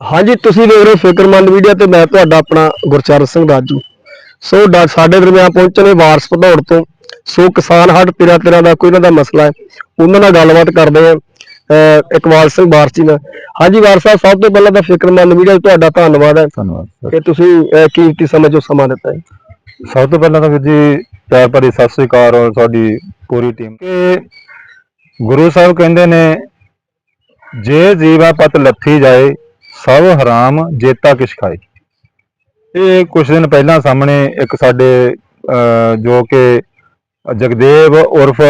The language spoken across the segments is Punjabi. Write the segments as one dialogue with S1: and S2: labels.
S1: ਹਾਂਜੀ ਤੁਸੀਂ ਦੇਖ ਰਹੇ ਹੋ ਫਿਕਰਮੰਦ ਮੀਡੀਆ ਤੇ ਮੈਂ ਤੁਹਾਡਾ ਆਪਣਾ ਗੁਰਚਰਨ ਸਿੰਘ ਰਾਜੂ। ਸੋ ਸਾਡੇ ਦਰਮਿਆਨ ਪਹੁੰਚੇ ਨੇ ਵਾਰਸ ਭਦੌੜ ਤੋਂ। ਸੋ ਕਿਸਾਨ ਹੱਟ ਤੇਰਾ ਤੇਰਾ ਦਾ ਕੋਈ ਇਹਨਾਂ ਦਾ ਮਸਲਾ ਹੈ। ਉਹਨਾਂ ਨਾਲ ਗੱਲਬਾਤ ਕਰਦੇ ਆ ਇਕਬਾਲ ਸਿੰਘ ਵਾਰਸ ਜੀ ਨਾਲ। ਹਾਂਜੀ ਵਾਰਸ ਸਾਹਿਬ ਸਭ ਤੋਂ ਪਹਿਲਾਂ ਤਾਂ ਫਿਕਰਮੰਦ ਮੀਡੀਆ ਤੁਹਾਡਾ ਧੰਨਵਾਦ ਹੈ।
S2: ਧੰਨਵਾਦ।
S1: ਕਿ ਤੁਸੀਂ ਕੀਮਤੀ ਸਮੇਂ ਜੋ ਸਮਾਂ ਦਿੱਤਾ ਹੈ?
S2: ਸਭ ਤੋਂ ਪਹਿਲਾਂ ਤਾਂ ਵੀਰ ਜੀ ਪਿਆਰ ਭਰੀ ਸਤਿ ਸ੍ਰੀ ਅਕਾਲ ਔਰ ਤੁਹਾਡੀ ਪੂਰੀ ਟੀਮ। ਕਿ ਗੁਰੂ ਸਾਹਿਬ ਕਹਿੰਦੇ ਨੇ ਜੇ ਜੀਵਾ ਪਤ ਲੱਥੀ ਜਾਏ ਸਭ ਹਰਾਮ ਜੇਤਾ ਕਿਛ ਖਾਏ ਇਹ ਕੁਝ ਦਿਨ ਪਹਿਲਾਂ ਸਾਹਮਣੇ ਇੱਕ ਸਾਡੇ ਅਹ, ਜੋ ਕਿ ਜਗਦੇਵ ਉਰਫ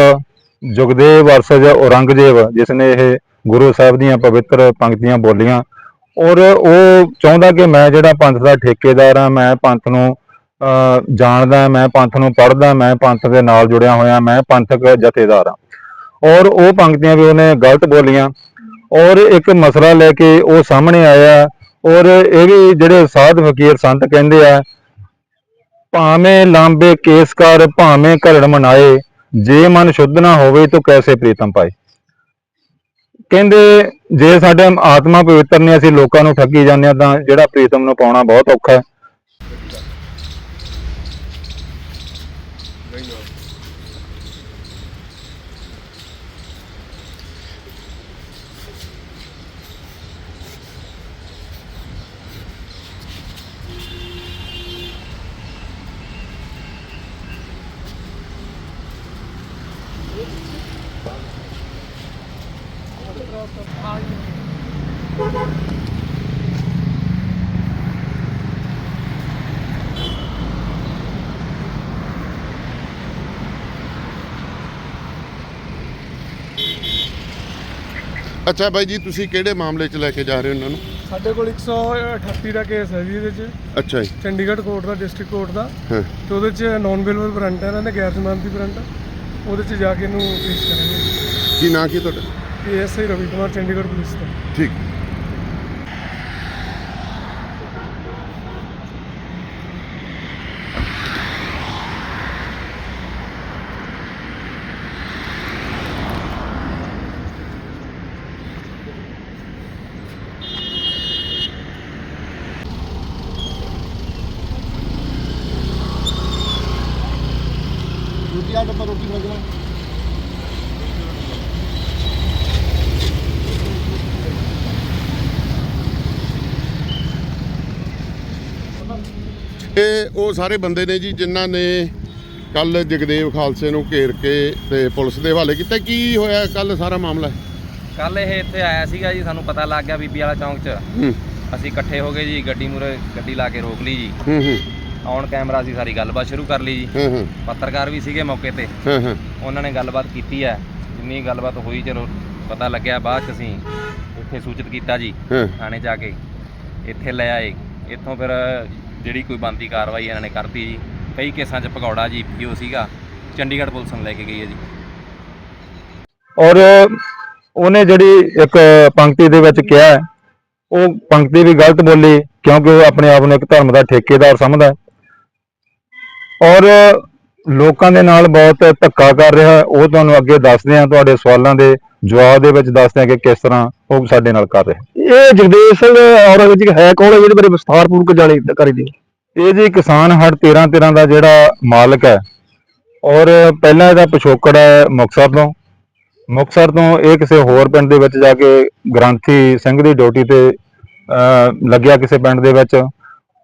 S2: ਜਗਦੇਵ ਅਰਸਜ ਔਰੰਗਜ਼ੇਬ ਜਿਸ ਨੇ ਇਹ ਗੁਰੂ ਸਾਹਿਬ ਦੀਆਂ ਪਵਿੱਤਰ ਪੰਕਤੀਆਂ ਬੋਲੀਆਂ। ਔਰ ਉਹ ਚਾਹੁੰਦਾ ਕਿ ਮੈਂ ਜਿਹੜਾ ਪੰਥ ਦਾ ਠੇਕੇਦਾਰ ਆ ਮੈਂ ਪੰਥ ਨੂੰ ਅਹ ਜਾਣਦਾ ਮੈਂ ਪੰਥ ਨੂੰ ਪੜ੍ਹਦਾ ਮੈਂ ਪੰਥ ਦੇ ਨਾਲ ਜੁੜਿਆ ਹੋਇਆ ਮੈਂ ਪੰਥਕ ਜਥੇਦਾਰ ਹਾਂ। ਔਰ ਉਹ ਪੰਕਤੀਆਂ ਵੀ ਉਹਨੇ ਗਲਤ ਬੋਲੀਆਂ। ਔਰ ਇੱਕ ਮਸਲਾ ਲੈ ਕੇ ਉਹ ਸਾਹਮਣੇ ਆਇਆ। ਔਰ ਇਹ ਵੀ ਜਿਹੜੇ ਸਾਧ ਫਕੀਰ ਸੰਤ ਕਹਿੰਦੇ ਆ, ਭਾਵੇਂ ਲਾਂਬੇ ਕੇਸ ਕਰ, ਭਾਵੇਂ ਘਰੜ ਮਨਾਏ, ਜੇ ਮਨ ਸ਼ੁੱਧ ਨਾ ਹੋਵੇ ਤਾਂ ਕੈਸੇ ਪ੍ਰੀਤਮ ਪਾਏ? ਕਹਿੰਦੇ, ਜੇ ਸਾਡੇ ਆਤਮਾ ਪਵਿੱਤਰ ਨੇ, ਅਸੀਂ ਲੋਕਾਂ ਨੂੰ ਠੱਗੀ ਜਾਂਦੇ ਹਾਂ, ਤਾਂ ਜਿਹੜਾ ਪ੍ਰੀਤਮ ਨੂੰ ਪਾਉਣਾ ਬਹੁਤ ਔਖਾ ਹੈ।
S3: ਅੱਛਾ ਬਾਈ ਜੀ ਤੁਸੀਂ ਕਿਹੜੇ ਮਾਮਲੇ 'ਚ ਲੈ ਕੇ ਜਾ ਰਹੇ ਹੋ ਇਹਨਾਂ ਨੂੰ?
S4: ਸਾਡੇ ਕੋਲ 138 ਦਾ ਕੇਸ ਹੈ ਜੀ ਇਹਦੇ 'ਚ।
S3: ਅੱਛਾ ਜੀ।
S4: ਚੰਡੀਗੜ੍ਹ ਕੋਰਟ ਦਾ ਡਿਸਟ੍ਰਿਕਟ ਕੋਰਟ ਦਾ।
S3: ਹਾਂ।
S4: ਤੇ ਉਹਦੇ 'ਚ ਨੌਨ ਬੇਲਬਲ ਵਾਰੰਟ ਹੈ ਇਹਨਾਂ ਦੇ ਗੈਰ ਜ਼ਮਾਨਤੀ ਵਾਰੰਟ ਉਹਦੇ 'ਚ ਜਾ ਕੇ ਇਹਨੂੰ ਪੇਸ਼ ਕਰਾਂਗੇ।
S3: ਕੀ ਨਾਂ ਕੀ ਤੁਹਾਡਾ?
S4: ਏਐਸਆਈ ਰਵੀ ਕੁਮਾਰ ਚੰਡੀਗੜ੍ਹ ਪੁਲਿਸ ਦਾ
S3: ਠੀਕ
S1: ਦੂਜਾ ਡੱਬਾ ਰੋਟੀ ਮੰਗਣਾ
S3: ਇਹ ਉਹ ਸਾਰੇ ਬੰਦੇ ਨੇ ਜੀ ਜਿਨ੍ਹਾਂ ਨੇ ਕੱਲ ਜਗਦੇਵ ਖਾਲਸੇ ਨੂੰ ਘੇਰ ਕੇ ਤੇ ਪੁਲਿਸ ਦੇ ਹਵਾਲੇ ਕੀਤਾ। ਕੀ ਹੋਇਆ ਕੱਲ ਸਾਰਾ ਮਾਮਲਾ?
S5: ਕੱਲ ਇਹ ਇੱਥੇ ਆਇਆ ਸੀਗਾ ਜੀ ਸਾਨੂੰ ਪਤਾ ਲੱਗ ਗਿਆ ਬੀਬੀ ਵਾਲਾ ਚੌਂਕ 'ਚ। ਅਸੀਂ ਇਕੱਠੇ ਹੋ ਗਏ ਜੀ ਗੱਡੀ ਮੂਰੇ ਗੱਡੀ ਲਾ ਕੇ ਰੋਕ ਲਈ ਜੀ।
S3: ਹੂੰ ਹੂੰ।
S5: ਔਨ ਕੈਮਰਾ ਅਸੀਂ ਸਾਰੀ ਗੱਲਬਾਤ ਸ਼ੁਰੂ ਕਰ ਲਈ ਜੀ।
S3: ਹਾਂ ਹਾਂ।
S5: ਪੱਤਰਕਾਰ ਵੀ ਸੀਗੇ ਮੌਕੇ ਤੇ।
S3: ਹਾਂ ਹਾਂ।
S5: ਉਹਨਾਂ ਨੇ ਗੱਲਬਾਤ ਕੀਤੀ ਹੈ। ਜਿੰਨੀ ਗੱਲਬਾਤ ਹੋਈ ਚਲੋ ਪਤਾ ਲੱਗਿਆ ਬਾਅਦ 'ਚ ਅਸੀਂ ਇੱਥੇ ਸੂਚਿਤ ਕੀਤਾ ਜੀ ਥਾਣੇ ਜਾ ਕੇ। ਇੱਥੇ ਲੈ ਆਏ। ਇੱਥੋਂ ਫਿਰ ਜਿਹੜੀ ਕੋਈ ਬੰਦੀ ਕਾਰਵਾਈ ਇਹਨਾਂ ਨੇ ਕਰਤੀ ਜੀ। ਕਈ ਕੇਸਾਂ 'ਚ ਭਗੌੜਾ ਜੀ ਪੀਓ ਸੀਗਾ। ਚੰਡੀਗੜ੍ਹ ਪੁਲਿਸ ਨੂੰ ਲੈ ਕੇ ਗਈ ਹੈ ਜੀ।
S2: ਔਰ ਉਹਨੇ ਜਿਹੜੀ ਇੱਕ ਪੰਕਤੀ ਦੇ ਵਿੱਚ ਕਿਹਾ ਉਹ ਪੰਕਤੀ ਵੀ ਗਲਤ ਬੋਲੀ, ਕਿਉਂਕਿ ਉਹ ਆਪਣੇ ਆਪ ਨੂੰ ਇੱਕ ਧਰਮ ਦਾ ਠੇਕੇਦਾਰ ਸਮਝਦਾ ਔਰ ਲੋਕਾਂ ਦੇ ਨਾਲ ਬਹੁਤ ਧੱਕਾ ਕਰ ਰਿਹਾ ਉਹ ਤੁਹਾਨੂੰ ਅੱਗੇ ਦੱਸਦੇ ਆ ਤੁਹਾਡੇ ਸਵਾਲਾਂ ਦੇ ਜਵਾਬ ਦੇ ਵਿੱਚ ਦੱਸਦੇ ਆ ਕਿ ਕਿਸ ਤਰ੍ਹਾਂ ਉਹ ਸਾਡੇ ਨਾਲ ਕਰ ਰਿਹਾ
S1: ਇਹ ਜਗਦੇਵ ਸਿੰਘ ਔਰੰਗਜ਼ੇਬ ਹੈ ਕੌਣ ਹੈ? ਜਿਹਦੇ ਬਾਰੇ ਵਿਸਥਾਰਪੂਰਵਕ ਜਾਣੀ ਕਰੀ ਦਿਓ
S2: ਇਹ ਜੀ ਕਿਸਾਨ ਹੜ 13 13 ਦਾ ਜਿਹੜਾ ਮਾਲਕ ਹੈ ਔਰ ਪਹਿਲਾਂ ਇਹਦਾ ਪਿਛੋਕੜ ਹੈ ਮੁਕਤਸਰ ਤੋਂ। ਮੁਕਤਸਰ ਤੋਂ ਇਹ ਕਿਸੇ ਹੋਰ ਪਿੰਡ ਦੇ ਵਿੱਚ ਜਾ ਕੇ ਗ੍ਰੰਥੀ ਸਿੰਘ ਦੀ ਡਿਊਟੀ ਤੇ ਲੱਗਿਆ ਕਿਸੇ ਪਿੰਡ ਦੇ ਵਿੱਚ।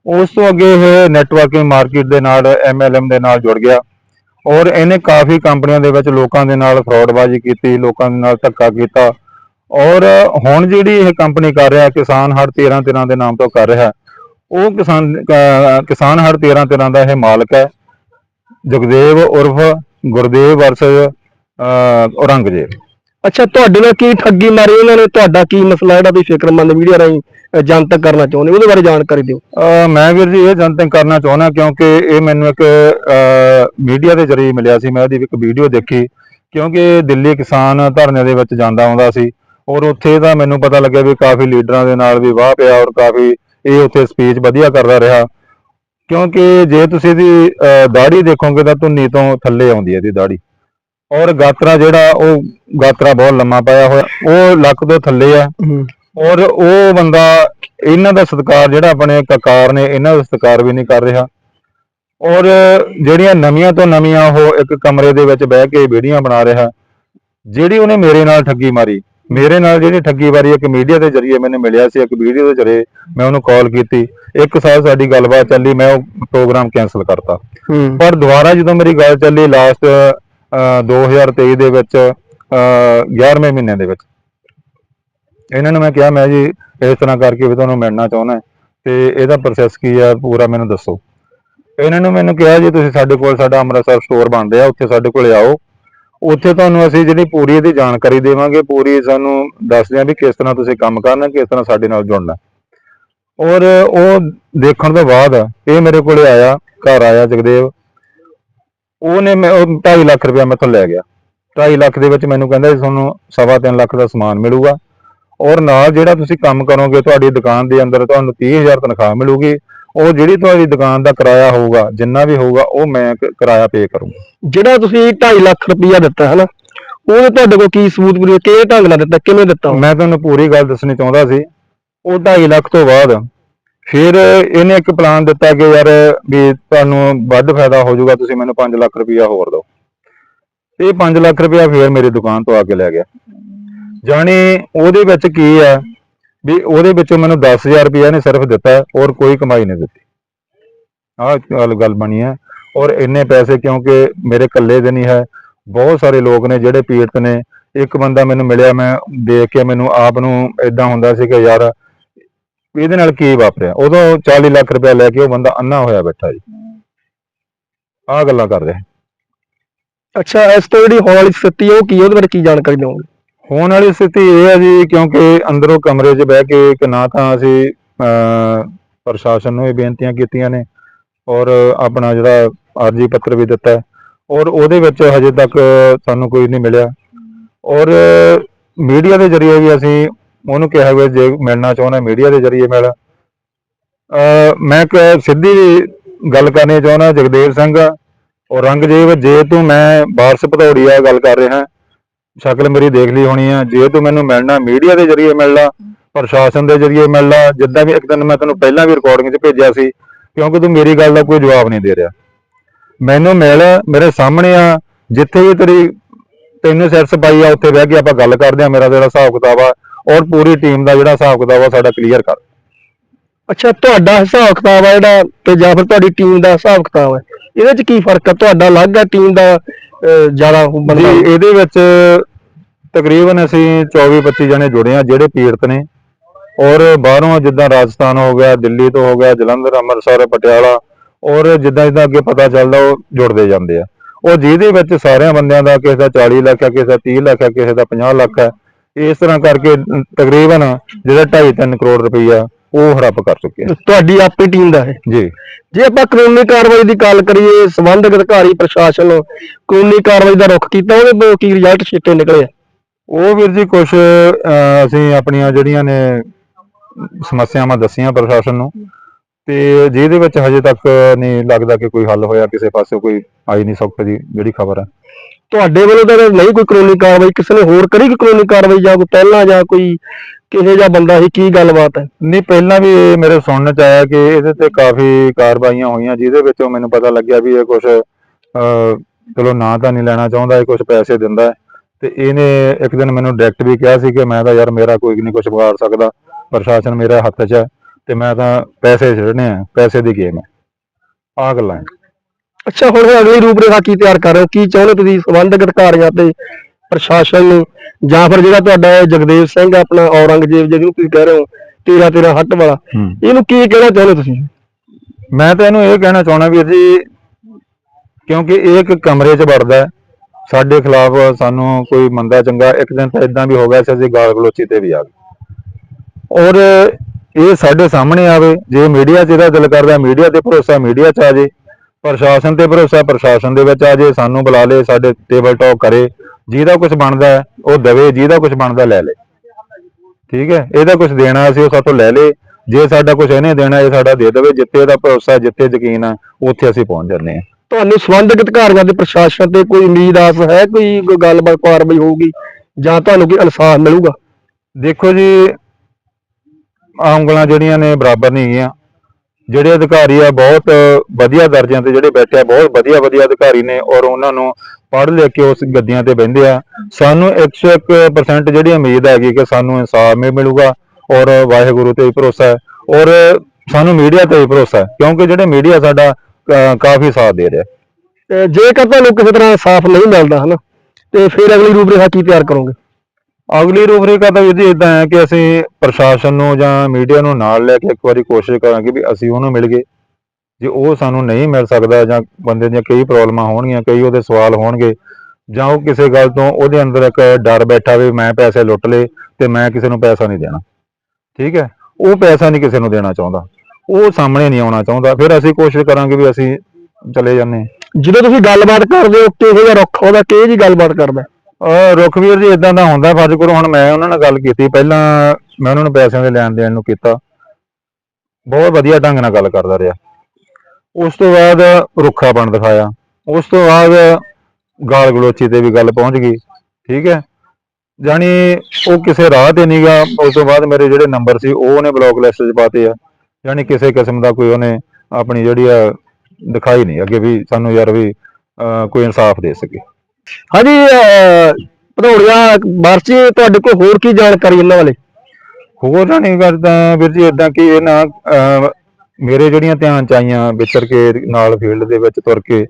S2: ਉਸ ਤੋਂ ਅੱਗੇ ਇਹ ਨੈਟਵਰਕਿੰਗ ਮਾਰਕੀਟ ਦੇ ਨਾਲ ਐਮਐਲਐਮ ਦੇ ਨਾਲ ਜੁੜ ਗਿਆ ਔਰ ਇਹਨੇ ਕਾਫੀ ਕੰਪਨੀਆਂ ਦੇ ਵਿੱਚ ਲੋਕਾਂ ਦੇ ਨਾਲ ਫਰਾਡਬਾਜ਼ੀ ਕੀਤੀ, ਲੋਕਾਂ ਦੇ ਨਾਲ ਧੱਕਾ ਕੀਤਾ। ਔਰ ਹੁਣ ਜਿਹੜੀ ਇਹ ਕੰਪਨੀ ਕਰ ਰਿਹਾ ਕਿਸਾਨ ਹੜ 13 13 ਦੇ ਨਾਮ ਤੋਂ ਕਰ ਰਿਹਾ ਉਹ ਕਿਸਾਨ ਕਿਸਾਨ ਹੜ 13 13 ਦਾ ਇਹ ਮਾਲਕ ਹੈ। ਜਗਦੇਵ ਉਰਫ ਗੁਰਦੇਵ ਵਰਸਜ ਅਹ ਔਰੰਗਜ਼ੇਬ।
S1: ਅੱਛਾ ਤੁਹਾਡੇ ਨਾਲ ਕੀ ਠੱਗੀ ਮਾਰੀ ਉਹਨਾਂ ਨੇ? ਤੁਹਾਡਾ ਕੀ ਮਸਲਾ ਜਿਹੜਾ ਤੁਸੀਂ ਫਿਕਰਮੰਦ ਮੀਡੀਆ ਰਾਹੀਂ ਜਨਤਕ ਕਰਨਾ ਚਾਹੁੰਦੇ? ਉਹਦੇ ਬਾਰੇ ਜਾਣਕਾਰੀ ਦਿਓ।
S2: ਮੈਂ ਵੀਰ ਜੀ ਇਹ ਜਨਤਕ ਕਰਨਾ ਚਾਹੁੰਦਾ ਕਿਉਂਕਿ ਇਹ ਮੈਨੂੰ ਇੱਕ ਮੀਡੀਆ ਦੇ ਜ਼ਰੀਏ ਮਿਲਿਆ ਸੀ। ਮੈਂ ਉਹਦੀ ਇੱਕ ਵੀਡੀਓ ਦੇਖੀ ਕਿਉਂਕਿ ਦਿੱਲੀ ਕਿਸਾਨ ਧਰਨੇ ਦੇ ਵਿੱਚ ਜਾਂਦਾ ਆਉਂਦਾ ਸੀ। ਔਰ ਉੱਥੇ ਦਾ ਮੈਨੂੰ ਪਤਾ ਲੱਗਿਆ ਵੀ ਕਾਫੀ ਲੀਡਰਾਂ ਦੇ ਨਾਲ ਵੀ ਵਾਹ ਪਿਆ ਔਰ ਕਾਫੀ ਇਹ ਉੱਥੇ ਸਪੀਚ ਵਧੀਆ ਕਰਦਾ ਰਿਹਾ। ਕਿਉਂਕਿ ਜੇ ਤੁਸੀਂ ਅਹ, ਦਾੜੀ ਦੇਖੋਗੇ ਤਾਂ ਧੁੰਨੀ ਤੋਂ ਥੱਲੇ ਆਉਂਦੀ ਹੈ ਇਹਦੀ ਦਾੜੀ ਔਰ ਗਾਤਰਾ ਜਿਹੜਾ ਉਹ ਗਾਤਰਾ ਬਹੁਤ ਲੰਮਾ ਪਾਇਆ ਹੋਇਆ ਉਹ ਲੱਕ ਤੋਂ ਥੱਲੇ ਆ। ਔਰ ਉਹ ਬੰਦਾ ਇਹਨਾਂ ਦਾ ਸਤਿਕਾਰ ਜਿਹੜਾ ਆਪਣੇ ਕਕਾਰ ਨੇ ਇਹਨਾਂ ਦਾ ਸਤਿਕਾਰ ਵੀ ਨਹੀਂ ਕਰ ਰਿਹਾ। ਔਰ ਜਿਹੜੀਆਂ ਨਵੀਆਂ ਤੋਂ ਨਵੀਆਂ ਉਹ ਇੱਕ ਕਮਰੇ ਦੇ ਵਿੱਚ ਬਹਿ ਕੇ ਵੀਡੀਓ ਬਣਾ ਰਿਹਾ ਜਿਹੜੀ ਉਹਨੇ ਮੇਰੇ ਨਾਲ ਠੱਗੀ ਮਾਰੀ। ਮੇਰੇ ਨਾਲ ਜਿਹੜੀ ਠੱਗੀ ਮਾਰੀ ਇੱਕ ਮੀਡੀਆ ਦੇ ਜ਼ਰੀਏ ਮੈਨੂੰ ਮਿਲਿਆ ਸੀ ਇੱਕ ਵੀਡੀਓ ਦੇ ਜ਼ਰੀਏ ਮੈਂ ਉਹਨੂੰ ਕਾਲ ਕੀਤੀ। ਇੱਕ ਸਾਲ ਸਾਡੀ ਗੱਲਬਾਤ ਚੱਲੀ ਮੈਂ ਉਹ ਪ੍ਰੋਗਰਾਮ ਕੈਨਸਲ ਕਰਤਾ। ਪਰ ਦੁਬਾਰਾ ਜਦੋਂ ਮੇਰੀ ਗੱਲ ਚੱਲੀ ਲਾਸਟ 2023 ਦੇ ਵਿੱਚ ਅਹ, 11ਵੇਂ ਮਹੀਨੇ ਦੇ ਵਿੱਚ। ਇਹਨਾਂ ਨੂੰ ਮੈਂ ਕਿਹਾ ਮੈਂ ਜੀ ਇਸ ਤਰ੍ਹਾਂ ਕਰਕੇ ਵੀ ਤੁਹਾਨੂੰ ਮਿਲਣਾ ਚਾਹੁੰਦਾ ਤੇ ਇਹਦਾ ਪ੍ਰੋਸੈਸ ਕੀ ਆ ਪੂਰਾ ਮੈਨੂੰ ਦੱਸੋ। ਇਹਨਾਂ ਨੇ ਮੈਨੂੰ ਕਿਹਾ ਜੀ ਤੁਸੀਂ ਸਾਡੇ ਕੋਲ ਸਾਡਾ ਅੰਮ੍ਰਿਤਸਰ ਸਟੋਰ ਬਣ ਰਿਹਾ ਉੱਥੇ ਸਾਡੇ ਕੋਲੇ ਆਓ। ਉੱਥੇ ਤੁਹਾਨੂੰ ਅਸੀਂ ਜਿਹੜੀ ਪੂਰੀ ਇਹਦੀ ਜਾਣਕਾਰੀ ਦੇਵਾਂਗੇ, ਪੂਰੀ ਸਾਨੂੰ ਦੱਸਦੇ ਹਾਂ ਵੀ ਕਿਸ ਤਰ੍ਹਾਂ ਤੁਸੀਂ ਕੰਮ ਕਰਨਾ, ਕਿਸ ਤਰ੍ਹਾਂ ਸਾਡੇ ਨਾਲ ਜੁੜਨਾ। ਔਰ ਉਹ ਦੇਖਣ ਤੋਂ ਬਾਅਦ ਇਹ ਮੇਰੇ ਕੋਲੇ ਆਇਆ, ਘਰ ਆਇਆ ਜਗਦੇਵ। ਉਹਨੇ ਮੈਂ, ਉਹ 2.5 ਲੱਖ ਰੁਪਇਆ ਮੈਥੋਂ ਲੈ ਗਿਆ। 2.5 ਲੱਖ ਦੇ ਵਿੱਚ ਮੈਨੂੰ ਕਹਿੰਦਾ ਤੁਹਾਨੂੰ ਸਵਾ ਤਿੰਨ ਲੱਖ ਦਾ ਸਮਾਨ ਮਿਲੂਗਾ। ਔਰ ਨਾਲ ਜਿਹੜਾ ਤੁਸੀਂ ਕੰਮ ਕਰੋਗੇ, ਤੁਹਾਡੀ ਦੁਕਾਨ ਦੇ ਅੰਦਰ ਤੁਹਾਨੂੰ 30000 ਤਨਖਾਹ ਮਿਲੂਗੀ। ਉਹ ਜਿਹੜੀ ਤੁਹਾਡੀ ਦੁਕਾਨ ਦਾ ਕਿਰਾਇਆ ਹੋਊਗਾ ਜਿੰਨਾ ਵੀ ਹੋਊਗਾ ਉਹ ਮੈਂ ਕ- ਕਿਰਾਇਆ ਪੇ ਕਰੂੰਗਾ।
S1: ਜਿਹੜਾ ਤੁਸੀਂ 2.5 ਲੱਖ ਰੁਪਇਆ ਦਿੱਤਾ ਹੈ ਨਾ ਉਹਦੇ ਤੁਹਾਡੇ ਕੋਲ ਕੀ ਸਬੂਤ ਪੂਰੀ ਕਿਹੜੇ ਢੰਗ ਨਾਲ ਦਿੱਤਾ ਕਿਵੇਂ ਦਿੱਤਾ ਉਹ?
S2: ਮੈਂ ਤੁਹਾਨੂੰ ਪੂਰੀ ਗੱਲ ਦੱਸਣੀ ਚਾਹੁੰਦਾ ਸੀ। ਉਹ 2.5 ਲੱਖ ਤੋਂ ਬਾਅਦ ਫਿਰ ਇਹਨੇ ਇੱਕ ਪਲਾਨ ਦਿੱਤਾ ਕਿ ਯਾਰ ਵੀ ਤੁਹਾਨੂੰ ਵੱਧ ਫਾਇਦਾ ਹੋ ਜਾਊਗਾ ਤੁਸੀਂ ਮੈਨੂੰ 5 ਲੱਖ ਰੁਪਇਆ ਹੋਰ ਦਿਓ। ਇਹ 5 ਲੱਖ ਰੁਪਇਆ ਫਿਰ ਮੇਰੀ ਦੁਕਾਨ ਤੋਂ ਆ ਕੇ ਲੈ ਗਿਆ। ਜਾਣੀ ਉਹਦੇ ਵਿੱਚ ਕੀ ਆ ਵੀ ਉਹਦੇ ਵਿੱਚੋਂ ਮੈਨੂੰ 10000 ਰੁਪਇਆ ਨੇ ਸਿਰਫ ਦਿੱਤਾ ਔਰ ਕੋਈ ਕਮਾਈ ਨਹੀਂ ਦਿੱਤੀ। ਆਹ ਗੱਲ ਬਣੀ ਹੈ। ਔਰ ਇੰਨੇ ਪੈਸੇ ਕਿਉਂਕਿ ਮੇਰੇ ਇਕੱਲੇ ਦੇ ਨਹੀਂ ਹੈ, ਬਹੁਤ ਸਾਰੇ ਲੋਕ ਨੇ ਜਿਹੜੇ ਪੀੜਤ ਨੇ। ਇੱਕ ਬੰਦਾ ਮੈਨੂੰ ਮਿਲਿਆ, ਮੈਂ ਦੇਖ ਕੇ ਮੈਨੂੰ ਆਪ ਨੂੰ ਇਦਾਂ ਹੁੰਦਾ ਸੀ ਕਿ ਯਾਰ ਇਹਦੇ ਨਾਲ ਕੀ ਵਾਪਰਿਆ? ਉਦੋਂ 40 ਲੱਖ ਰੁਪਏ ਲੈ ਕੇ ਉਹ ਬੰਦਾ ਅੰਨਾ ਹੋਇਆ ਬੈਠਾ ਜੀ। ਆਹ ਗੱਲਾਂ ਕਰ ਰਿਹਾ
S1: ਅੱਛਾ, ਇਸ ਤੋਂ ਜਿਹੜੀ ਹੌਲੀ ਸਥਿਤੀ ਉਹ ਕੀ ਉਹਦੇ ਬਾਰੇ ਕੀ ਜਾਣਕਾਰੀ ਦਿਓਗੇ?
S2: ਹੋਣ ਵਾਲੀ ਸਥਿਤੀ ਇਹ ਹੈ ਜੀ ਕਿਉਂਕਿ ਅੰਦਰੋਂ ਕਮਰੇ 'ਚ ਬਹਿ ਕੇ ਇੱਕ ਨਾ ਤਾਂ ਅਸੀਂ ਪ੍ਰਸ਼ਾਸਨ ਨੂੰ ਇਹ ਬੇਨਤੀਆਂ ਕੀਤੀਆਂ ਨੇ ਔਰ ਆਪਣਾ ਜਿਹੜਾ ਅਰਜੀ ਪੱਤਰ ਵੀ ਦਿੱਤਾ ਔਰ ਉਹਦੇ ਵਿੱਚ ਹਜੇ ਤੱਕ ਸਾਨੂੰ ਕੋਈ ਨਹੀਂ ਮਿਲਿਆ ਔਰ ਮੀਡੀਆ ਦੇ ਜ਼ਰੀਏ ਵੀ ਅਸੀਂ ਉਹਨੂੰ ਕਿਹਾ ਵੀ ਜੇ ਮਿਲਣਾ ਚਾਹੁੰਦਾ ਮੀਡੀਆ ਦੇ ਜ਼ਰੀਏ ਮਿਲ। ਮੈਂ ਇੱਕ ਸਿੱਧੀ ਗੱਲ ਕਰਨੀ ਚਾਹੁੰਦਾ, ਜਗਦੇਵ ਸਿੰਘ ਔਰ ਔਰੰਗਜ਼ੇਬ ਜੇ ਤੂੰ ਮੈਂ ਵਾਰਸ ਭਦੌੜੀਆ ਗੱਲ ਕਰ ਰਿਹਾ ਸ਼ਕਲ ਮੇਰੀ ਦੇਖ ਲਈ ਹੋਣੀ ਆ। ਜੇ ਤੂੰ ਮੈਨੂੰ ਮਿਲਣਾ, ਮੀਡੀਆ ਦੇ ਜ਼ਰੀਏ ਮਿਲਣਾ, ਪ੍ਰਸ਼ਾਸਨ ਦੇ ਜ਼ਰੀਏ ਮਿਲਣਾ, ਜਿੱਦਾਂ ਵੀ ਇੱਕ ਦਿਨ ਮੈਂ ਤੈਨੂੰ ਪਹਿਲਾਂ ਵੀ ਰਿਕਾਰਡਿੰਗ 'ਚ ਭੇਜਿਆ ਸੀ, ਕਿਉਂਕਿ ਤੂੰ ਮੇਰੀ ਗੱਲ ਦਾ ਕੋਈ ਜਵਾਬ ਨਹੀਂ ਦੇ ਰਿਹਾ। ਮੈਨੂੰ ਮਿਲ, ਮੇਰੇ ਸਾਹਮਣੇ ਆ, ਜਿੱਥੇ ਵੀ ਤੇਰੀ ਤੈਨੂੰ ਸੈਟਸ ਪਾਈ ਆ, ਉੱਥੇ ਬਹਿ ਕੇ ਆਪਾਂ ਗੱਲ ਕਰਦੇ ਆ, ਮੇਰਾ ਜਿਹੜਾ ਹਿਸਾਬ ਕਿਤਾਬ ਆ, ਔਰ ਪੂਰੀ ਟੀਮ ਦਾ ਜਿਹੜਾ ਹਿਸਾਬ ਕਿਤਾਬ ਆ, ਸਾਡਾ ਕਲੀਅਰ ਕਰ।
S1: ਅੱਛਾ, ਤੁਹਾਡਾ ਹਿਸਾਬ ਕਿਤਾਬ ਆ ਜਿਹੜਾ, ਤੇ ਜਾਂ ਫਿਰ ਤੁਹਾਡੀ ਟੀਮ ਦਾ ਹਿਸਾਬ ਕਿਤਾਬ ਹੈ ਇਹਦੇ 'ਚ ਕੀ ਫ਼ਰਕ ਹੈ ਤੁਹਾਡਾ ਅਲੱਗ ਹੈ ਟੀਮ ਦਾ ਜ਼ਿਆਦਾ
S2: ਜੀ
S1: ਬੰਦਾ?
S2: ਇਹਦੇ ਵਿੱਚ ਤਕਰੀਬਨ ਅਸੀਂ 24 25 ਜਣੇ ਜੁੜੇ ਆ ਜਿਹੜੇ ਪੀੜਤ ਨੇ। ਔਰ ਬਾਹਰੋਂ ਜਿੱਦਾਂ ਰਾਜਸਥਾਨ ਹੋ ਗਿਆ, ਦਿੱਲੀ ਤੋਂ ਹੋ ਗਿਆ, ਜਲੰਧਰ, ਅੰਮ੍ਰਿਤਸਰ, ਪਟਿਆਲਾ, ਔਰ ਜਿੱਦਾਂ ਜਿੱਦਾਂ ਅੱਗੇ ਪਤਾ ਚੱਲਦਾ, ਉਹ ਜੁੜਦੇ ਜਾਂਦੇ ਆ। ਉਹ ਜਿਹਦੇ ਵਿੱਚ ਸਾਰਿਆਂ ਬੰਦਿਆਂ ਦਾ ਕਿਸੇ ਦਾ 40 ਲੱਖ ਹੈ ਕਿਸੇ ਦਾ 30 ਲੱਖ ਹੈ ਕਿਸੇ ਦਾ 50 ਲੱਖ ਹੈ ਇਸ ਤਰ੍ਹਾਂ ਕਰਕੇ ਤਕਰੀਬਨ ਜਿਹੜਾ 2.5 ਕਰੋੜ ਰੁਪਈਆ ਉਹ ਹੜੱਪ ਕਰ ਚੁੱਕੇ ਆ।
S1: ਤੁਹਾਡੀ ਆਪਣੀ ਟੀਮ ਦਾ ਹੈ।
S2: ਜੀ।
S1: ਜੇ ਆਪਾਂ ਕਾਨੂੰਨੀ ਕਾਰਵਾਈ ਦੀ ਗੱਲ ਕਰੀਏ ਸੰਬੰਧਿਤ ਅਧਿਕਾਰੀ ਪ੍ਰਸ਼ਾਸਨ ਕਾਨੂੰਨੀ ਕਾਰਵਾਈ ਦਾ ਰੁਖ ਕੀਤਾ ਉਹਦੇ ਕੀ ਰਿਜ਼ਲਟ ਛਿੱਟੇ ਨਿਕਲੇ ਆ?
S2: ਉਹ ਵੀਰ ਜੀ ਕੁਝ ਅਸੀਂ ਆਪਣੀਆਂ ਜਿਹੜੀਆਂ ਨੇ ਸਮੱਸਿਆਵਾਂ ਦੱਸੀਆਂ ਪ੍ਰਸ਼ਾਸਨ ਨੂੰ ਤੇ ਜਿਹਦੇ ਵਿੱਚ ਹਜੇ ਤੱਕ ਨਹੀਂ ਲੱਗਦਾ ਕਿ ਕੋਈ ਹੱਲ ਹੋਇਆ ਕਿਸੇ ਪਾਸੇ ਕੋਈ ਆਈ ਨਹੀਂ ਸੁੱਖ ਦੀ ਜਿਹੜੀ ਖਬਰ ਹੈ
S1: ਤੁਹਾਡੇ ਵੱਲੋਂ ਤਾਂ ਨਹੀਂ ਕੋਈ ਕਾਨੂੰਨੀ ਕਾਰਵਾਈ ਕਿਸੇ ਨੇ ਹੋਰ ਕਰੀ ਕਿ ਕਾਨੂੰਨੀ ਕਾਰਵਾਈ ਜਾਂ ਕੋਈ ਪਹਿਲਾਂ ਜਾਂ ਕੋਈ ਕਿਹੋ ਜਿਹਾ ਬੰਦਾ ਸੀ ਕੀ ਗੱਲਬਾਤ ਹੈ?
S2: ਨਹੀਂ ਪਹਿਲਾਂ ਵੀ ਇਹ ਮੇਰੇ ਸੁਣਨ ਚ ਆਇਆ ਕਿ ਇਹਦੇ ਤੇ ਕਾਫੀ ਕਾਰਵਾਈਆਂ ਹੋਈਆਂ ਜਿਹਦੇ ਵਿੱਚੋਂ ਮੈਨੂੰ ਪਤਾ ਲੱਗਿਆ ਵੀ ਇਹ ਕੁਝ ਚਲੋ ਨਾਂ ਤਾਂ ਨਹੀਂ ਲੈਣਾ ਚਾਹੁੰਦਾ ਇਹ ਕੁਝ ਪੈਸੇ ਦਿੰਦਾ ਹੈ। ਤੇ ਇਹਨੇ ਇੱਕ ਦਿਨ ਮੈਨੂੰ ਡਾਇਰੈਕਟ ਵੀ ਕਿਹਾ ਸੀ ਕਿ ਮੈਂ ਤਾਂ ਯਾਰ ਮੇਰਾ ਕੋਈ ਨਹੀਂ ਕੁਝ ਵਿਗਾੜ ਸਕਦਾ ਪ੍ਰਸ਼ਾਸਨ ਮੇਰੇ ਹੱਥ 'ਚ ਹੈ ਤੇ ਮੈਂ ਤਾਂ ਪੈਸੇ ਛੱਡਣੇ ਆ ਪੈਸੇ ਦੀ ਗੇਮ ਹੈ। ਗੱਲਾਂ ਹੈ।
S1: ਅੱਛਾ ਹੁਣ ਅਗਲੀ ਰੂਪਰੇਖਾ ਕੀ ਤਿਆਰ ਕਰ ਰਹੇ ਹੋ? ਕੀ ਚਾਹੁੰਦੇ ਤੁਸੀਂ? ਸੰਬੰਧਿਤ ਅਧਿਕਾਰੀਆਂ ਤੇ ਪ੍ਰਸ਼ਾਸਨ ਨੂੰ ਜਾਂ ਫਿਰ ਜਿਹੜਾ ਤੁਹਾਡਾ ਜਗਦੇਵ ਸਿੰਘ ਆਪਣਾ ਔਰੰਗਜ਼ੇਬ ਜਿਹਨੂੰ ਤੁਸੀਂ ਕਹਿ ਰਹੇ ਹੋ ਤੇਰਾ ਤੇਰਾ ਹੱਟ ਵਾਲਾ ਇਹਨੂੰ ਕੀ ਕਹਿਣਾ ਚਾਹੁੰਦੇ ਤੁਸੀਂ?
S2: ਮੈਂ ਤਾਂ ਇਹਨੂੰ ਇਹ ਕਹਿਣਾ ਚਾਹੁੰਦਾ ਵੀਰ ਜੀ ਕਿਉਂਕਿ ਇਹ ਇੱਕ ਕਮਰੇ 'ਚ ਵੜਦਾ ਹੈ ਸਾਡੇ ਖਿਲਾਫ ਸਾਨੂੰ ਕੋਈ ਮੰਦਾ ਚੰਗਾ ਇੱਕ ਦਿਨ ਤਾਂ ਇਦਾਂ ਵੀ ਹੋ ਗਿਆ ਸੀ ਅਸੀਂ ਗਾਲ ਗਲੋਚੀ ਤੇ ਵੀ ਆ ਗਏ। ਔਰ ਇਹ ਸਾਡੇ ਸਾਹਮਣੇ ਆਵੇ ਜੇ ਮੀਡੀਆ 'ਚ ਇਹਦਾ ਦਿਲ ਕਰਦਾ ਮੀਡੀਆ ਤੇ ਭਰੋਸਾ ਮੀਡੀਆ 'ਚ ਆ ਜੇ ਪ੍ਰਸ਼ਾਸਨ ਤੇ ਭਰੋਸਾ ਪ੍ਰਸ਼ਾਸਨ ਦੇ ਵਿੱਚ ਆ ਜੇ ਸਾਨੂੰ ਬੁਲਾ ਲੇ ਸਾਡੇ ਟੇਬਲ ਟਾਕ ਕਰੇ ਜਿਹਦਾ ਕੁਝ ਬਣਦਾ ਉਹ ਦਵੇ ਜਿਹਦਾ ਕੁਝ ਬਣਦਾ ਲੈ ਲੇ। ਠੀਕ ਹੈ? ਇਹਦਾ ਕੁਝ ਦੇਣਾ ਅਸੀਂ ਉਹ ਸਾਤੋਂ ਲੈ ਲੇ। ਜੇ ਸਾਡਾ ਕੁਝ ਇਹਨੇ ਦੇਣਾ ਇਹ ਸਾਡਾ ਦੇ ਦੇਵੇ। ਜਿੱਤੇ ਇਹਦਾ ਭਰੋਸਾ ਜਿੱਤੇ ਯਕੀਨ ਆ ਉੱਥੇ ਅਸੀਂ ਪਹੁੰਚ ਜਾਂਦੇ ਹਾਂ।
S1: ਤੁਹਾਨੂੰ ਸੰਬੰਧਿਤ ਅਧਿਕਾਰੀਆਂ ਤੇ ਪ੍ਰਸ਼ਾਸਨ ਤੇ ਕੋਈ ਉਮੀਦ ਆਸ ਹੈ? ਕੋਈ ਗੱਲਬਾਤ ਕਾਰਵਾਈ ਹੋਊਗੀ? ਜਾਂ ਤੁਹਾਨੂੰ ਕੋਈ ਇਨਸਾਫ ਮਿਲੂਗਾ?
S2: ਦੇਖੋ ਜੀ ਆਹ ਉਂਗਲਾਂ ਜਿਹੜੀਆਂ ਨੇ ਬਰਾਬਰ ਨਹੀਂ ਹੈਗੀਆਂ। ਜਿਹੜੇ ਅਧਿਕਾਰੀ ਆ ਬਹੁਤ ਵਧੀਆ ਦਰਜਿਆਂ ਤੇ ਜਿਹੜੇ ਬੈਠੇ ਆ ਬਹੁਤ ਵਧੀਆ ਵਧੀਆ ਅਧਿਕਾਰੀ ਨੇ ਔਰ ਉਹਨਾਂ ਨੂੰ ਪੜ੍ਹ ਲਿਖ ਕੇ ਉਸ ਗੱਦੀਆਂ ਤੇ ਬਹਿੰਦੇ ਆ। ਸਾਨੂੰ 101% ਜਿਹੜੀ ਉਮੀਦ ਹੈਗੀ ਕਿ ਸਾਨੂੰ ਇਨਸਾਫ ਮਿਲੂਗਾ ਔਰ ਵਾਹਿਗੁਰੂ ਤੇ ਭਰੋਸਾ ਹੈ ਔਰ ਸਾਨੂੰ ਮੀਡੀਆ ਤੇ ਭਰੋਸਾ ਹੈ ਕਿਉਂਕਿ ਜਿਹੜੇ ਮੀਡੀਆ ਸਾਡਾ ਕਾਫੀ ਸਾਥ ਦੇ ਰਿਹਾ।
S1: ਤੇ ਜੇਕਰ ਤੁਹਾਨੂੰ ਕਿਸੇ ਤਰ੍ਹਾਂ ਸਾਫ਼ ਨਹੀਂ ਮਿਲਦਾ ਹਨਾ ਤੇ ਫਿਰ ਅਗਲੀ ਰੂਪਰੇਖਾ ਕੀ ਤਿਆਰ ਕਰੋਗੇ?
S2: ਅਗਲੀ ਰੂਪਰੇਖਾ ਤਾਂ ਵੀਰ ਜੀ ਇਦਾਂ ਹੈ ਕਿ ਅਸੀਂ ਪ੍ਰਸ਼ਾਸਨ ਨੂੰ ਜਾਂ ਮੀਡੀਆ ਨੂੰ ਨਾਲ ਲੈ ਕੇ ਇੱਕ ਵਾਰੀ ਕੋਸ਼ਿਸ਼ ਕਰਾਂਗੇ ਵੀ ਅਸੀਂ ਉਹਨੂੰ ਮਿਲ ਗਏ। ਜੇ ਉਹ ਸਾਨੂੰ ਨਹੀਂ ਮਿਲ ਸਕਦਾ ਜਾਂ ਬੰਦੇ ਦੀਆਂ ਕਈ ਪ੍ਰੋਬਲਮਾਂ ਹੋਣਗੀਆਂ ਕਈ ਉਹਦੇ ਸਵਾਲ ਹੋਣਗੇ ਜਾਂ ਉਹ ਕਿਸੇ ਗੱਲ ਤੋਂ ਉਹਦੇ ਅੰਦਰ ਇੱਕ ਡਰ ਬੈਠਾ ਵੀ ਮੈਂ ਪੈਸੇ ਲੁੱਟ ਲਏ ਤੇ ਮੈਂ ਕਿਸੇ ਨੂੰ ਪੈਸਾ ਨਹੀਂ ਦੇਣਾ। ਠੀਕ ਹੈ? ਉਹ ਪੈਸਾ ਨਹੀਂ ਕਿਸੇ ਨੂੰ ਦੇਣਾ ਚਾਹੁੰਦਾ। ਉਹ ਸਾਹਮਣੇ ਨਹੀਂ ਆਉਣਾ ਚਾਹੁੰਦਾ। ਫਿਰ ਅਸੀਂ ਕੋਸ਼ਿਸ਼ ਕਰਾਂਗੇ ਵੀ ਅਸੀਂ ਚਲੇ ਜਾਂਦੇ
S1: ਜਦੋਂ ਤੁਸੀਂ ਗੱਲਬਾਤ ਕਰਦੇ ਹੋ ਕਿਹੋ ਜਿਹਾ ਰੁੱਖ ਉਹਦਾ ਕਿਹੋ ਜੀ ਗੱਲਬਾਤ ਕਰਦਾ
S2: ਰੁਖਵੀਰ ਜੀ ਇਦਾਂ ਦਾ ਹੁੰਦਾ ਫਰਜ਼ ਕਰੋ ਹੁਣ ਮੈਂ ਉਹਨਾਂ ਨਾਲ ਗੱਲ ਕੀਤੀ। ਪਹਿਲਾਂ ਮੈਂ ਉਹਨਾਂ ਨੂੰ ਪੈਸਿਆਂ ਦੇ ਲੈਣ ਦੇਣ ਨੂੰ ਕੀਤਾ। ਬਹੁਤ ਵਧੀਆ ਢੰਗ ਨਾਲ ਗੱਲ ਕਰਦਾ ਰਿਹਾ। ਉਸ ਤੋਂ ਬਾਅਦ ਰੁੱਖਾਪਣ ਦਿਖਾਇਆ। ਉਸ ਤੋਂ ਬਾਅਦ ਗਾਲ ਗਲੋਚੀ ਤੇ ਵੀ ਗੱਲ ਪਹੁੰਚ ਗਈ। ਠੀਕ ਹੈ? ਜਾਣੀ ਉਹ ਕਿਸੇ ਰਾਹ ਤੇ ਨਹੀਂ ਗਿਆ। ਉਸ ਤੋਂ ਬਾਅਦ ਮੇਰੇ ਜਿਹੜੇ ਨੰਬਰ ਸੀ ਉਹ ਉਹਨੇ ਬਲੌਕ ਲਿਸਟ 'ਚ ਪਾਤੇ ਆ। ਜਾਣੀ ਕਿਸੇ ਕਿਸਮ ਦਾ ਕੋਈ ਉਹਨੇ ਆਪਣੀ ਜਿਹੜੀ ਆ ਦਿਖਾਈ ਨਹੀਂ ਅੱਗੇ ਵੀ ਸਾਨੂੰ ਯਾਰ ਵੀ ਕੋਈ ਇਨਸਾਫ ਦੇ ਸਕੇ।
S1: ਹਾਂਜੀ ਅਹ, ਭਦੌੜੀਆ ਬਾਰਚੀ ਤੁਹਾਡੇ ਕੋਲ ਹੋਰ ਕੀ ਜਾਣਕਾਰੀ ਇਹਨਾਂ ਵਾਲੇ
S2: ਹੋਰ ਤਾਂ ਨਹੀਂ ਕਰਦਾ ਵੀਰ ਜੀ ਇਦਾਂ ਕਿ ਇਹ ਨਾ ਮੇਰੇ ਜਿਹੜੀਆਂ ਧਿਆਨ ਚ ਆਈਆਂ ਵਿਚਰ ਕੇ ਨਾਲ ਫੀਲਡ ਦੇ ਵਿੱਚ ਤੁਰ ਕੇ,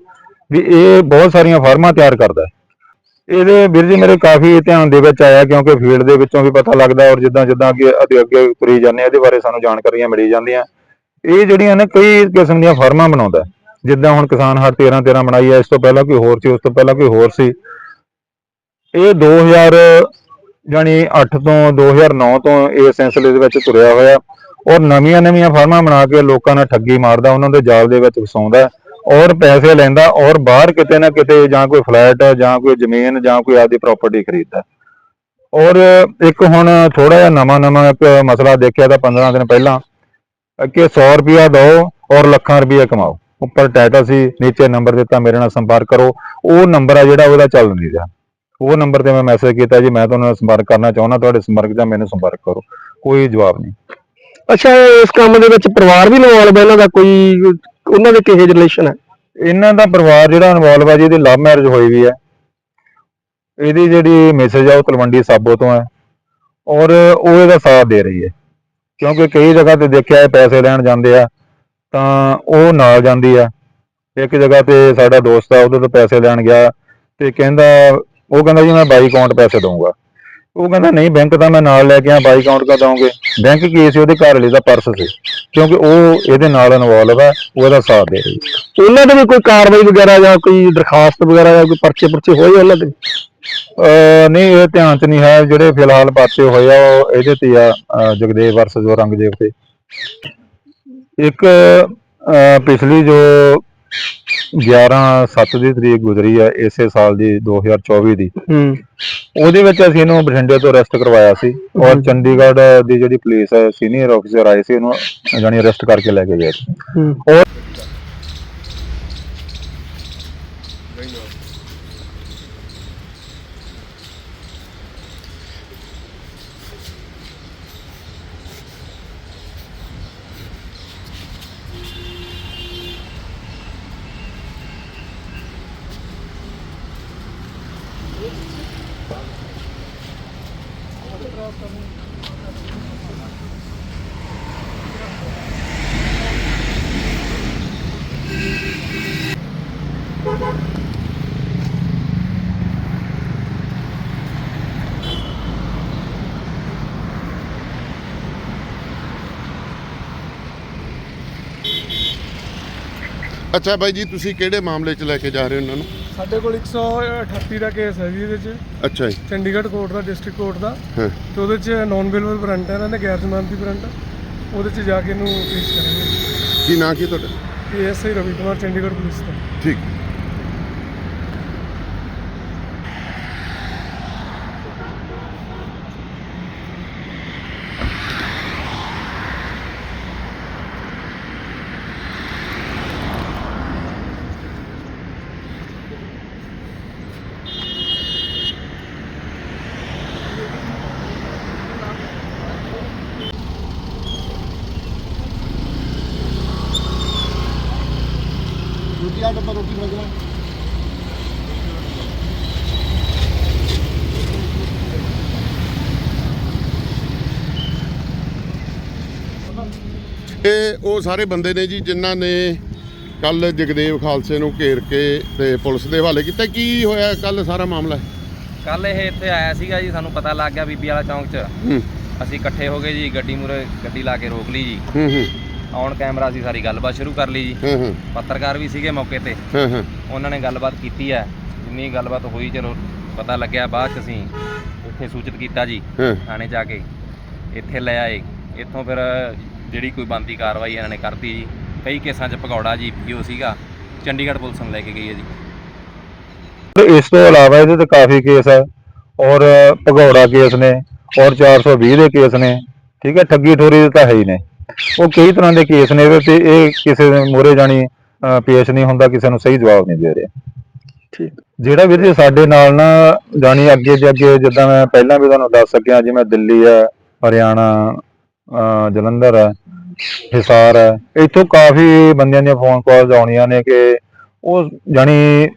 S2: ਵੀ ਇਹ ਬਹੁਤ ਸਾਰੀਆਂ ਫਾਰਮਾਂ ਤਿਆਰ ਕਰਦਾ ਇਹਦੇ ਵੀਰ ਜੀ ਮੇਰੇ ਕਾਫੀ ਧਿਆਨ ਦੇ ਵਿੱਚ ਆਇਆ ਕਿਉਂਕਿ ਫੀਲਡ ਦੇ ਵਿੱਚੋਂ ਵੀ ਪਤਾ ਲੱਗਦਾ ਔਰ ਜਿੱਦਾਂ ਜਿੱਦਾਂ ਅੱਗੇ ਅੱਗੇ ਅੱਗੇ ਤੁਰੀ ਜਾਂਦੇ ਆ, ਇਹਦੇ ਬਾਰੇ ਸਾਨੂੰ ਜਾਣਕਾਰੀਆਂ ਮਿਲੀ ਜਾਂਦੀਆਂ। ਇਹ ਜਿਹੜੀਆਂ ਨੇ ਕਈ ਕਿਸਮ ਦੀਆਂ ਫਾਰਮਾਂ ਬਣਾਉਂਦਾ ਜਿੱਦਾਂ ਹੁਣ ਕਿਸਾਨ ਹਰ 13 13 ਬਣਾਈ ਹੈ ਇਸ ਤੋਂ ਪਹਿਲਾਂ ਕੋਈ ਹੋਰ ਸੀ, ਉਸ ਤੋਂ ਪਹਿਲਾਂ ਕੋਈ ਹੋਰ ਸੀ। ਇਹ 2000 ਜਾਣੀ 8 ਤੋਂ 2009 ਤੋਂ ਇਸ ਸਿਲਸਿਲੇ ਦੇ ਵਿੱਚ ਤੁਰਿਆ ਹੋਇਆ। ਔਰ ਨਵੀਆਂ ਨਵੀਆਂ ਫਾਰਮਾਂ ਬਣਾ ਕੇ ਲੋਕਾਂ ਨਾਲ ਠੱਗੀ ਮਾਰਦਾ, ਉਹਨਾਂ ਦੇ ਜਾਲ ਦੇ ਵਿੱਚ ਫਸਾਉਂਦਾ, ਔਰ ਪੈਸੇ ਲੈਂਦਾ, ਔਰ ਬਾਹਰ ਕਿਤੇ ਨਾ ਕਿਤੇ ਜਾਂ ਕੋਈ ਫਲੈਟ, ਜਾਂ ਕੋਈ ਜ਼ਮੀਨ, ਜਾਂ ਕੋਈ ਆਪਦੀ ਪ੍ਰਾਪਰਟੀ ਖਰੀਦਦਾ। ਔਰ ਇੱਕ ਹੁਣ ਥੋੜਾ ਜਿਹਾ ਨਵਾਂ ਨਵਾਂ ਇੱਕ ਮਸਲਾ ਦੇਖਿਆ ਤਾਂ 15 ਦਿਨ ਪਹਿਲਾਂ, ਕਿ 100 ਰੁਪਿਆ ਦਿਓ ਔਰ ਲੱਖਾਂ ਰੁਪਏ ਕਮਾਓ। ਉੱਪਰ ਟਾਈਟਲ ਸੀ, ਨੀਚੇ ਨੰਬਰ ਦਿੱਤਾ, ਮੇਰੇ ਨਾਲ ਸੰਪਰਕ ਕਰੋ। ਉਹ ਨੰਬਰ ਆ ਜਿਹੜਾ ਉਹਦਾ ਚੱਲ ਨਹੀਂ ਰਿਹਾ। ਉਹ ਨੰਬਰ ਤੇ ਮੈਂ ਮੈਸੇਜ ਕੀਤਾ ਜੀ, ਮੈਂ ਤੁਹਾਨੂੰ ਸੰਪਰਕ ਕਰਨਾ ਚਾਹੁੰਦਾ, ਤੁਹਾਡੇ ਸੰਪਰਕ ਜਾਂ ਮੈਨੂੰ ਸੰਪਰਕ ਕਰੋ। ਕੋਈ ਜਵਾਬ ਨਹੀਂ।
S1: ਅੱਛਾ, ਇਸ ਕੰਮ ਦੇ ਵਿੱਚ ਪਰਿਵਾਰ ਵੀ ਇਨਵੋਲਵ ਹੈ ਇਹਨਾਂ ਦਾ ਕੋਈ, ਉਹਨਾਂ ਦੇ ਕਿਹੋ ਰਿਲੇਸ਼ਨ ਹੈ
S2: ਇਹਨਾਂ ਦਾ ਪਰਿਵਾਰ ਜਿਹੜਾ ਇਨਵੋਲਵ ਹੈ ਜੀ, ਇਹਦੀ ਲਵ ਮੈਰਿਜ ਹੋਈ ਵੀ ਹੈ ਇਹਦੀ ਜਿਹੜੀ ਮੈਸੇਜ ਆ, ਉਹ ਤਲਵੰਡੀ ਸਾਬੋ ਤੋਂ ਹੈ ਔਰ ਉਹ ਇਹਦਾ ਸਾਥ ਦੇ ਰਹੀ ਹੈ ਕਿਉਂਕਿ ਕਈ ਜਗ੍ਹਾ ਤੇ ਦੇਖਿਆ ਇਹ ਪੈਸੇ ਲੈਣ ਜਾਂਦੇ ਆ, ਤਾਂ ਉਹ ਨਾਲ ਜਾਂਦੀ ਆ। ਇੱਕ ਜਗ੍ਹਾ ਤੇ ਸਾਡਾ ਦੋਸਤ ਆ, ਉਹਦੇ ਤੋਂ ਪੈਸੇ ਲੈਣ ਗਿਆ ਤੇ ਕਹਿੰਦਾ, ਉਹ ਕਹਿੰਦਾ ਜੀ ਮੈਂ ਬਾਈ ਅਕਾਊਂਟ ਪੈਸੇ ਦਊਂਗਾ। ਉਹ ਕਹਿੰਦਾ ਨਹੀਂ ਬੈਂਕ ਤਾਂ ਮੈਂ ਨਾਲ ਲੈ ਕੇ ਆ ਬਾਈ ਅਕਾਊਂਟ ਕਾ ਦਊਂਗੇ। ਬੈਂਕ ਕੀ ਸੀ? ਉਹਦੇ ਘਰ ਵਾਲੇ ਦਾ ਪਰਸ ਸੀ। ਕਿਉਂਕਿ ਉਹ ਇਹਦੇ ਨਾਲ ਇਨਵੋਲਵ ਹੈ ਉਹ ਇਹਦਾ ਸਾਥ ਦੇ ਰਹੀ।
S1: ਉਹਨਾਂ ਦੇ ਵੀ ਕੋਈ ਕਾਰਵਾਈ ਵਗੈਰਾ ਜਾਂ ਕੋਈ ਦਰਖਾਸਤ ਵਗੈਰਾ ਜਾਂ ਕੋਈ ਪਰਚੇ ਪੁਰਚੇ ਹੋਏ ਉਹਨਾਂ ਦੇ?
S2: ਅਹ ਨਹੀਂ ਇਹ ਧਿਆਨ ਚ ਨਹੀਂ ਹੈ। ਜਿਹੜੇ ਫਿਲਹਾਲ ਪਾਤੇ ਹੋਏ ਆ ਉਹ ਇਹਦੇ ਤੇ ਆ ਜਗਦੇਵ ਵਰਸਸ ਔਰੰਗਜ਼ੇਬ ਤੇ। ਇੱਕ ਪਿਛਲੀ ਜੋ 11 7 ਦੀ ਤਰੀਕ ਗੁਜ਼ਰੀ ਹੈ ਇਸੇ ਸਾਲ ਦੀ 2024 ਦੀ।
S1: ਹੂੰ।
S2: ਉਹਦੇ ਵਿੱਚ ਅਸੀਂ ਇਹਨੂੰ ਬਠਿੰਡੇ ਤੋਂ ਅਰੈਸਟ ਕਰਵਾਇਆ ਸੀ ਔਰ ਚੰਡੀਗੜ੍ਹ ਦੀ ਜਿਹੜੀ ਪੁਲਿਸ ਹੈ ਸੀਨੀਅਰ ਅਫਸਰ ਆਏ ਸੀ ਉਹਨੂੰ ਜਾਨੀ ਅਰੈਸਟ ਕਰਕੇ ਲੈ ਕੇ ਗਏ ਸੀ।
S3: ਅੱਛਾ ਬਾਈ ਜੀ ਤੁਸੀਂ ਕਿਹੜੇ ਮਾਮਲੇ 'ਚ ਲੈ ਕੇ ਜਾ ਰਹੇ ਹੋ ਇਹਨਾਂ ਨੂੰ?
S4: ਸਾਡੇ ਕੋਲ 138 ਦਾ ਕੇਸ ਹੈ ਜੀ ਇਹਦੇ 'ਚ।
S3: ਅੱਛਾ ਜੀ।
S4: ਚੰਡੀਗੜ੍ਹ ਕੋਰਟ ਦਾ ਡਿਸਟ੍ਰਿਕਟ ਕੋਰਟ ਦਾ।
S3: ਹਾਂ।
S4: ਤੇ ਉਹਦੇ 'ਚ ਨੌਨ ਬਿਲਵਲ ਵਾਰੰਟ ਹੈ ਇਹਨਾਂ ਦੇ ਗੈਰ ਜ਼ਮਾਨਤੀ ਵਾਰੰਟ ਉਹਦੇ 'ਚ ਜਾ ਕੇ ਇਹਨੂੰ ਪੇਸ਼ ਕਰਾਂਗੇ।
S3: ਕੀ ਨਾਂ ਕੀ ਤੁਹਾਡਾ?
S4: ਏਐਸਆਈ ਰਵੀ ਕੁਮਾਰ ਚੰਡੀਗੜ੍ਹ ਪੁਲਿਸ ਦਾ
S3: ਠੀਕ। ਜੀ ਆ ਡੱਬਾ ਰੋਟੀ ਮੰਗਣਾ ਇਹ ਉਹ ਸਾਰੇ ਬੰਦੇ ਨੇ ਜੀ ਜਿਨ੍ਹਾਂ ਨੇ ਕੱਲ ਜਗਦੇਵ ਖਾਲਸੇ ਨੂੰ ਘੇਰ ਕੇ ਤੇ ਪੁਲਿਸ ਦੇ ਹਵਾਲੇ ਕੀਤਾ। ਕੀ ਹੋਇਆ ਕੱਲ ਸਾਰਾ ਮਾਮਲਾ?
S5: ਕੱਲ ਇਹ ਇੱਥੇ ਆਇਆ ਸੀਗਾ ਜੀ ਸਾਨੂੰ ਪਤਾ ਲੱਗ ਗਿਆ ਬੀਬੀ ਵਾਲਾ ਚੌਂਕ 'ਚ। ਅਸੀਂ ਇਕੱਠੇ ਹੋ ਗਏ ਜੀ ਗੱਡੀ ਮੂਰੇ ਗੱਡੀ ਲਾ ਕੇ ਰੋਕ ਲਈ ਜੀ।
S3: ਹੂੰ ਹੂੰ।
S5: ਔਨ ਕੈਮਰਾ ਅਸੀਂ ਸਾਰੀ ਗੱਲਬਾਤ ਸ਼ੁਰੂ ਕਰ ਲਈ ਜੀ।
S3: ਹਾਂ ਹਾਂ।
S5: ਪੱਤਰਕਾਰ ਵੀ ਸੀਗੇ ਮੌਕੇ ਤੇ।
S3: ਹਾਂ ਹਾਂ।
S5: ਉਹਨਾਂ ਨੇ ਗੱਲਬਾਤ ਕੀਤੀ ਹੈ। ਜਿੰਨੀ ਗੱਲਬਾਤ ਹੋਈ ਚਲੋ ਪਤਾ ਲੱਗਿਆ ਬਾਅਦ 'ਚ ਅਸੀਂ ਇੱਥੇ ਸੂਚਿਤ ਕੀਤਾ ਜੀ
S3: ਹਾਂ।
S5: ਥਾਣੇ ਜਾ ਕੇ। ਇੱਥੇ ਲੈ ਆਏ। ਇੱਥੋਂ ਫਿਰ ਜਿਹੜੀ ਕੋਈ ਬੰਦੀ ਕਾਰਵਾਈ ਇਹਨਾਂ ਨੇ ਕਰਤੀ ਜੀ। ਕਈ ਕੇਸਾਂ 'ਚ ਭਗੌੜਾ ਜੀ ਪੀਓ ਸੀਗਾ। ਚੰਡੀਗੜ੍ਹ ਪੁਲਿਸ ਨੂੰ ਲੈ ਕੇ ਗਈ ਹੈ ਜੀ।
S2: ਇਸ ਤੋਂ ਇਲਾਵਾ ਇਹਦੇ ਤੇ ਕਾਫੀ ਕੇਸ ਹੈ। ਔਰ ਭਗੌੜਾ ਕੇਸ ਨੇ ਔਰ 420 ਦੇ ਕੇਸ ਨੇ। ਠੀਕ ਹੈ ਠੱਗੀ ਠੋਰੀ ਦੇ ਤਾਂ ਹੈ ਹੀ ਨੇ। ਉਹ ਕਈ ਤਰ੍ਹਾਂ ਦੇ ਕੇਸ ਨੇ ਇਹਦੇ ਤੇ ਇਹ ਕਿਸੇ ਦੇ ਮੋਰੇ ਜਾਣੀ ਪੇਸ਼ ਨਹੀਂ ਹੁੰਦਾ ਕਿਸੇ ਨੂੰ ਸਹੀ ਜਵਾਬ ਨਹੀਂ ਦੇ ਰਿਹਾ।
S1: ਠੀਕ।
S2: ਜਿਹੜਾ ਵੀਰ ਜੀ ਸਾਡੇ ਨਾਲ ਨਾ ਜਾਣੀ ਅੱਗੇ ਦੇ ਅੱਗੇ ਜਿੱਦਾਂ ਮੈਂ ਪਹਿਲਾਂ ਵੀ ਤੁਹਾਨੂੰ ਦੱਸ ਸਕਿਆ ਜਿਵੇਂ ਦਿੱਲੀ ਹੈ ਹਰਿਆਣਾ ਜਲੰਧਰ ਹੈ ਹਿਸਾਰ ਹੈ ਇੱਥੋਂ ਕਾਫੀ ਬੰਦਿਆਂ ਦੀਆਂ ਫੋਨ ਕਾਲਸ ਆਉਣੀਆਂ ਨੇ ਕਿ ਉਹ ਜਾਣੀ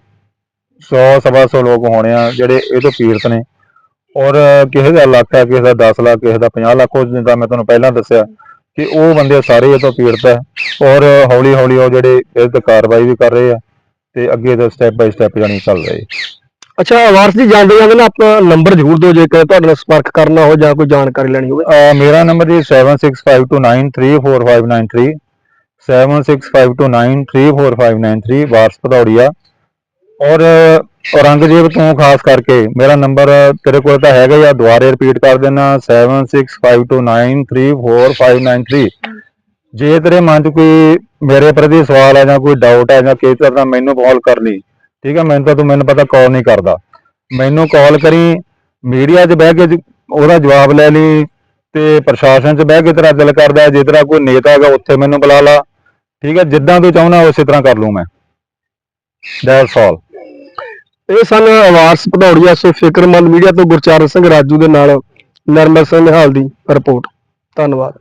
S2: 100 ਸਵਾ ਸੌ ਲੋਕ ਹੋਣੇ ਆ ਜਿਹੜੇ ਇਹ ਤੋਂ ਪੀੜਤ ਨੇ। ਔਰ ਕਿਸੇ ਦਾ ਲੱਖ ਹੈ ਕਿਸੇ ਦਾ 10 ਲੱਖ ਕਿਸੇ ਦਾ 50 ਲੱਖ ਉਹ ਜਿੱਦਾਂ ਮੈਂ ਤੁਹਾਨੂੰ ਪਹਿਲਾਂ ਦੱਸਿਆ। ਕਿ ਉਹ ਬੰਦੇ ਸਾਰੇ ਇਹ ਤੋਂ ਪੀੜਤ ਹੈ ਔਰ ਹੌਲੀ ਹੌਲੀ ਉਹ ਜਿਹੜੇ ਇਹ ਤੇ ਕਾਰਵਾਈ ਵੀ ਕਰ ਰਹੇ ਆ ਤੇ ਅੱਗੇ ਦਾ ਸਟੈਪ ਬਾਈ ਸਟੈਪ ਜਾਣੀ ਚੱਲ ਰਹੇ।
S1: ਅੱਛਾ ਵਾਰਸ ਜੀ ਜਾਂਦੇ ਜਾਂਦੇ ਨਾ ਆਪਣਾ ਨੰਬਰ ਜ਼ਰੂਰ ਦਿਓ ਜੇਕਰ ਤੁਹਾਡੇ ਨਾਲ ਸੰਪਰਕ ਕਰਨਾ ਹੋ ਜਾਂ ਕੋਈ ਜਾਣਕਾਰੀ ਲੈਣੀ ਹੋਵੇ।
S2: ਮੇਰਾ ਨੰਬਰ ਜੀ 7652934593 7652934593 ਵਾਰਸ ਭਦੌੜੀਆ। ਔਰ ਔਰੰਗਜ਼ੇਬ ਤੋਂ ਖਾਸ ਕਰਕੇ ਮੇਰਾ ਨੰਬਰ ਤੇਰੇ ਕੋਲ ਤਾਂ ਹੈਗਾ ਹੀ ਆ ਦੁਬਾਰੇ ਰਿਪੀਟ ਕਰ ਦੇਣਾ 7652934593 ਜੇ ਤੇਰੇ ਮਨ 'ਚ ਕੋਈ ਮੇਰੇ ਪ੍ਰਤੀ ਸਵਾਲ ਹੈ ਜਾਂ ਕੋਈ ਡਾਊਟ ਹੈ ਜਾਂ ਕਿਸੇ ਤਰ੍ਹਾਂ ਦਾ ਮੈਨੂੰ ਕਾਲ ਕਰ ਲਈ ਠੀਕ ਹੈ ਮੈਨੂੰ ਤਾਂ ਤੂੰ ਮੈਨੂੰ ਪਤਾ ਕਾਲ ਨਹੀਂ ਕਰਦਾ। ਮੈਨੂੰ ਕਾਲ ਕਰੀ ਮੀਡੀਆ 'ਚ ਬਹਿ ਕੇ ਉਹਦਾ ਜਵਾਬ ਲੈ ਲਈ ਤੇ ਪ੍ਰਸ਼ਾਸਨ 'ਚ ਬਹਿ ਕੇ ਤੇਰਾ ਦਿਲ ਕਰਦਾ ਹੈ, ਜੇ ਤੇਰਾ ਕੋਈ ਨੇਤਾ ਹੈਗਾ ਉੱਥੇ ਮੈਨੂੰ ਬੁਲਾ ਲਾ। ਠੀਕ ਹੈ ਜਿੱਦਾਂ ਤੂੰ ਚਾਹੁੰਦਾ ਉਸੇ ਤਰ੍ਹਾਂ ਕਰ ਲੂੰ ਮੈਂ। ਦੈਟਸ ਆਲ
S1: ਇਹ ਸਨ ਵਾਰਸ ਭਦੌੜੀਆ ਸੋ ਫਿਕਰਮੰਦ ਮੀਡੀਆ ਤੋਂ ਗੁਰਚਰਨ ਸਿੰਘ ਰਾਜੂ ਦੇ ਨਾਲ ਨਰਮਲ ਸਿੰਘ ਨਿਹਾਲ ਦੀ ਰਿਪੋਰਟ ਧੰਨਵਾਦ।